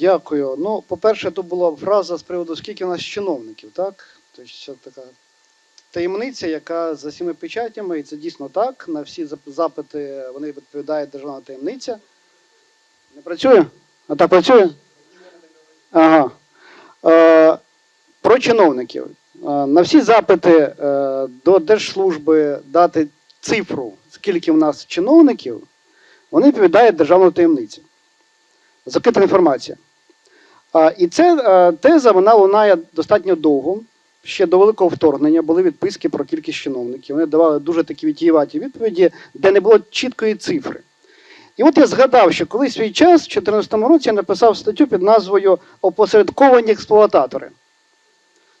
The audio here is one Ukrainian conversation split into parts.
Дякую. Ну, по-перше, тут була фраза з приводу, скільки у нас чиновників, так? Тобто це така таємниця, яка за всіми печатями, і це дійсно так. На всі запити вони відповідає державна таємниця. Не працює? А так працює? Ага. Е, про чиновників. Е, на всі запити е, до Держслужби дати цифру, скільки в нас чиновників, вони відповідають державну таємницю. Закрита інформація. І ця е, теза вона лунає достатньо довго. Ще до великого вторгнення були відписки про кількість чиновників. Вони давали дуже такі відтіюваті відповіді, де не було чіткої цифри. І от я згадав, що колись свій час, в 2014 році, я написав статтю під назвою Опосередковані експлуататори.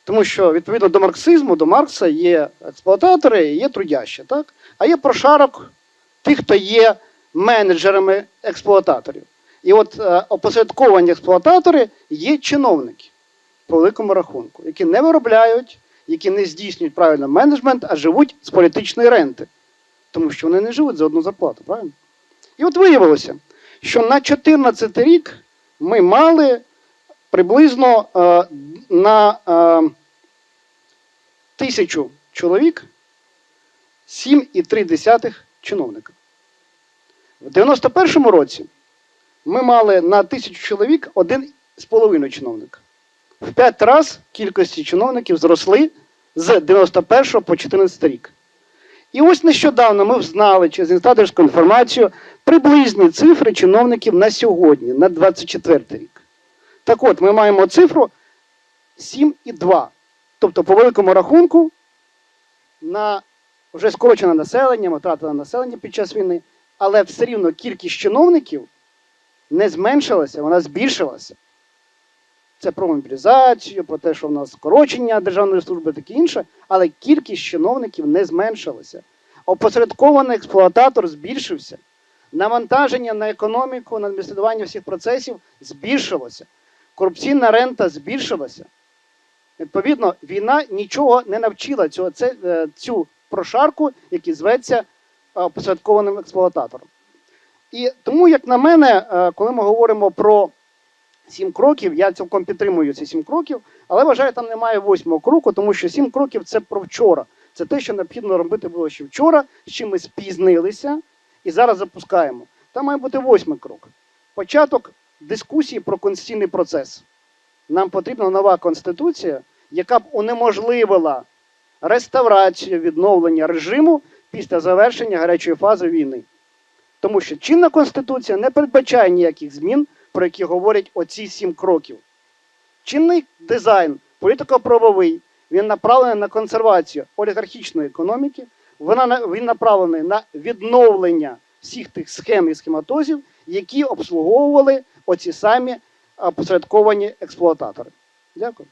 Тому що відповідно до марксизму, до Маркса є експлуататори і є трудящі, так? а є прошарок тих, хто є менеджерами експлуататорів. І от е, опосередковані експлуататори є чиновники по великому рахунку, які не виробляють, які не здійснюють правильно менеджмент, а живуть з політичної ренти. Тому що вони не живуть за одну зарплату, правильно? І от виявилося, що на 2014 рік ми мали приблизно е, на е, тисячу чоловік 7,3 чиновника. В 91-му році ми мали на тисячу чоловік один з половиною чиновника. В п'ять разів кількості чиновників зросли з 91 по 14 рік. І ось нещодавно ми взнали через інстаторську інформацію приблизні цифри чиновників на сьогодні, на 24 рік. Так от, ми маємо цифру 7,2. Тобто, по великому рахунку, на вже скорочене населення, ми втратили населення під час війни, але все рівно кількість чиновників не зменшилася, вона збільшилася. Це про мобілізацію, про те, що в нас скорочення державної служби, таке інше, але кількість чиновників не зменшилася. Опосередкований експлуататор збільшився. Навантаження на економіку, на адміністрування всіх процесів збільшилося. Корупційна рента збільшилася. Відповідно, війна нічого не навчила цього, е, цю прошарку, який зветься е, опосередкованим експлуататором. І тому, як на мене, е, коли ми говоримо про сім кроків, я цілком підтримую ці сім кроків, але вважаю, там немає восьмого кроку, тому що сім кроків це про вчора. Це те, що необхідно робити було ще вчора, з чим ми спізнилися і зараз запускаємо. Там має бути восьмий крок. Початок дискусії про конституційний процес. Нам потрібна нова конституція, яка б унеможливила реставрацію, відновлення режиму після завершення гарячої фази війни. Тому що чинна конституція не передбачає ніяких змін, про які говорять оці сім кроків. Чинний дизайн, політико-правовий, він направлений на консервацію олігархічної економіки, вона, на- він направлений на відновлення всіх тих схем і схематозів, які обслуговували оці самі опосередковані експлуататори. Дякую.